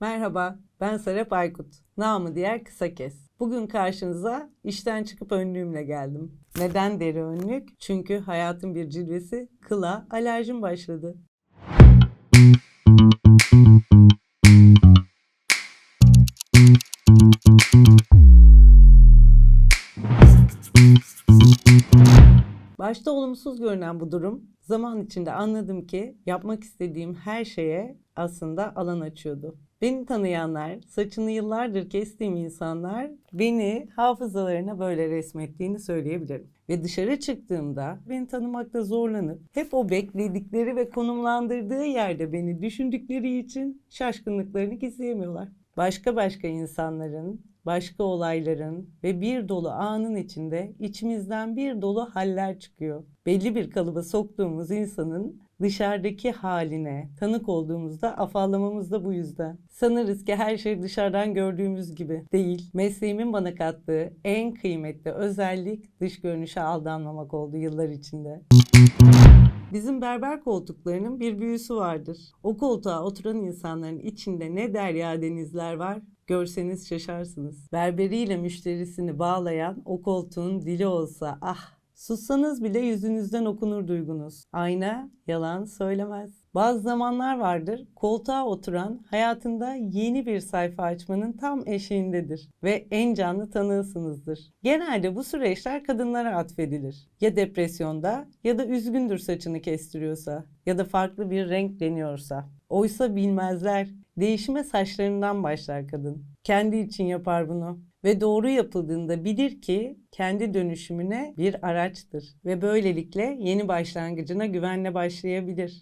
Merhaba, ben Serap Aykut. Namı diğer Kısa Kes. Bugün karşınıza işten çıkıp önlüğümle geldim. Neden deri önlük? Çünkü hayatın bir cilvesi kıla alerjim başladı. Başta olumsuz görünen bu durum zaman içinde anladım ki yapmak istediğim her şeye aslında alan açıyordu. Beni tanıyanlar, saçını yıllardır kestiğim insanlar beni hafızalarına böyle resmettiğini söyleyebilirim. Ve dışarı çıktığımda beni tanımakta zorlanıp hep o bekledikleri ve konumlandırdığı yerde beni düşündükleri için şaşkınlıklarını gizleyemiyorlar. Başka başka insanların, başka olayların ve bir dolu anın içinde içimizden bir dolu haller çıkıyor. Belli bir kalıba soktuğumuz insanın dışarıdaki haline tanık olduğumuzda afallamamız da bu yüzden. Sanırız ki her şey dışarıdan gördüğümüz gibi değil. Mesleğimin bana kattığı en kıymetli özellik dış görünüşe aldanmamak oldu yıllar içinde. Bizim berber koltuklarının bir büyüsü vardır. O koltuğa oturan insanların içinde ne derya denizler var görseniz şaşarsınız. Berberiyle müşterisini bağlayan o koltuğun dili olsa ah Sussanız bile yüzünüzden okunur duygunuz. Ayna yalan söylemez. Bazı zamanlar vardır koltuğa oturan hayatında yeni bir sayfa açmanın tam eşiğindedir ve en canlı tanığısınızdır. Genelde bu süreçler kadınlara atfedilir. Ya depresyonda ya da üzgündür saçını kestiriyorsa ya da farklı bir renk deniyorsa. Oysa bilmezler. Değişime saçlarından başlar kadın. Kendi için yapar bunu ve doğru yapıldığında bilir ki kendi dönüşümüne bir araçtır ve böylelikle yeni başlangıcına güvenle başlayabilir.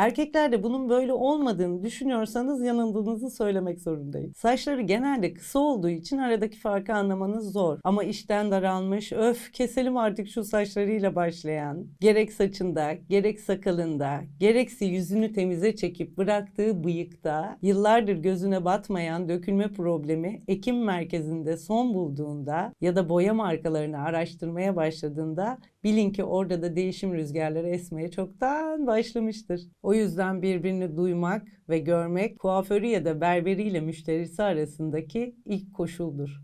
Erkeklerde bunun böyle olmadığını düşünüyorsanız yanıldığınızı söylemek zorundayım. Saçları genelde kısa olduğu için aradaki farkı anlamanız zor. Ama işten daralmış, öf keselim artık şu saçlarıyla başlayan, gerek saçında, gerek sakalında, gerekse yüzünü temize çekip bıraktığı bıyıkta, yıllardır gözüne batmayan dökülme problemi ekim merkezinde son bulduğunda ya da boya markalarını araştırmaya başladığında bilin ki orada da değişim rüzgarları esmeye çoktan başlamıştır. O yüzden birbirini duymak ve görmek kuaförü ya da berberiyle müşterisi arasındaki ilk koşuldur.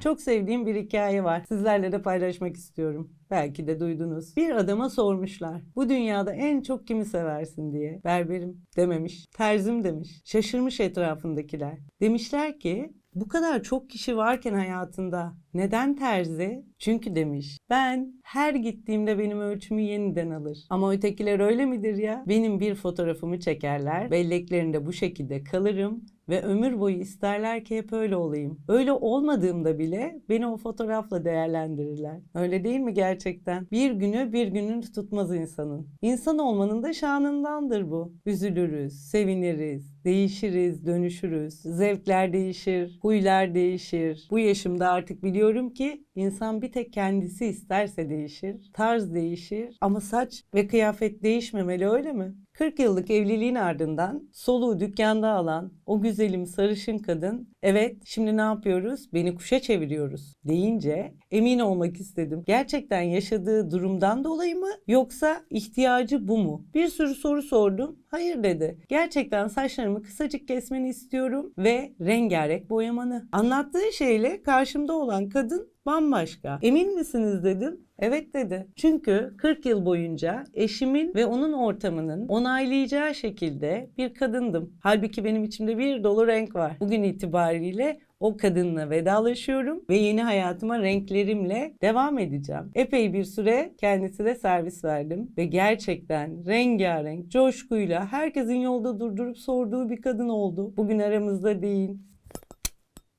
Çok sevdiğim bir hikaye var. Sizlerle de paylaşmak istiyorum. Belki de duydunuz. Bir adama sormuşlar. Bu dünyada en çok kimi seversin diye. Berberim dememiş. Terzim demiş. Şaşırmış etrafındakiler. Demişler ki bu kadar çok kişi varken hayatında neden terzi? Çünkü demiş. Ben her gittiğimde benim ölçümü yeniden alır. Ama ötekiler öyle midir ya? Benim bir fotoğrafımı çekerler. Belleklerinde bu şekilde kalırım ve ömür boyu isterler ki hep öyle olayım. Öyle olmadığımda bile beni o fotoğrafla değerlendirirler. Öyle değil mi gerçekten? Bir günü bir gününü tutmaz insanın. İnsan olmanın da şanındandır bu. Üzülürüz, seviniriz, değişiriz, dönüşürüz. Zevkler değişir, huylar değişir. Bu yaşımda artık biliyorum ki insan bir tek kendisi isterse değişir. Tarz değişir ama saç ve kıyafet değişmemeli öyle mi? 40 yıllık evliliğin ardından soluğu dükkanda alan o güzelim sarışın kadın evet şimdi ne yapıyoruz? Beni kuşa çeviriyoruz deyince emin olmak istedim. Gerçekten yaşadığı durumdan dolayı mı yoksa ihtiyacı bu mu? Bir sürü soru sordum. Hayır dedi. Gerçekten saçlarımı kısacık kesmeni istiyorum ve rengarenk boyamanı. Anlattığı şeyle karşımda olan kadın bambaşka. Emin misiniz dedim. Evet dedi. Çünkü 40 yıl boyunca eşimin ve onun ortamının onaylayacağı şekilde bir kadındım. Halbuki benim içimde bir dolu renk var. Bugün itibariyle o kadınla vedalaşıyorum ve yeni hayatıma renklerimle devam edeceğim. Epey bir süre kendisine servis verdim ve gerçekten rengarenk, coşkuyla herkesin yolda durdurup sorduğu bir kadın oldu. Bugün aramızda değil.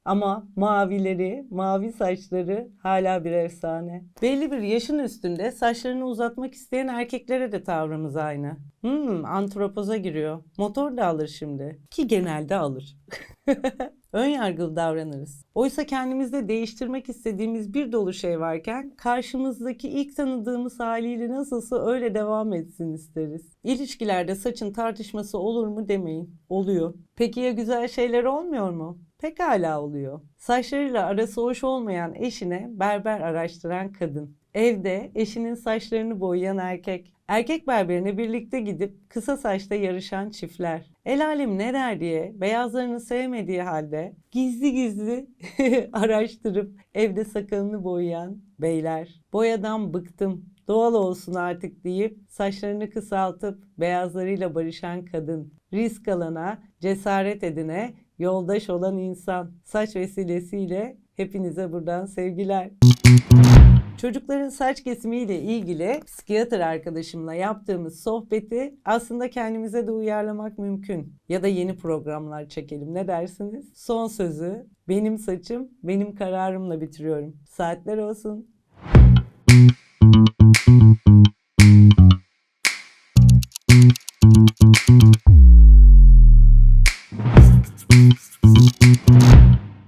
Ama mavileri, mavi saçları hala bir efsane. Belli bir yaşın üstünde saçlarını uzatmak isteyen erkeklere de tavrımız aynı. Hmm, antropoza giriyor. Motor da alır şimdi. Ki genelde alır. Ön yargılı davranırız. Oysa kendimizde değiştirmek istediğimiz bir dolu şey varken karşımızdaki ilk tanıdığımız haliyle nasılsa öyle devam etsin isteriz. İlişkilerde saçın tartışması olur mu demeyin. Oluyor. Peki ya güzel şeyler olmuyor mu? Pekala oluyor. Saçlarıyla arası hoş olmayan eşine berber araştıran kadın. Evde eşinin saçlarını boyayan erkek. Erkek berberine birlikte gidip kısa saçta yarışan çiftler. El alem ne der diye beyazlarını sevmediği halde gizli gizli araştırıp evde sakalını boyayan beyler. Boyadan bıktım doğal olsun artık deyip saçlarını kısaltıp beyazlarıyla barışan kadın. Risk alana, cesaret edine, yoldaş olan insan. Saç vesilesiyle hepinize buradan sevgiler. Çocukların saç kesimiyle ilgili psikiyatr arkadaşımla yaptığımız sohbeti aslında kendimize de uyarlamak mümkün. Ya da yeni programlar çekelim ne dersiniz? Son sözü benim saçım benim kararımla bitiriyorum. Saatler olsun.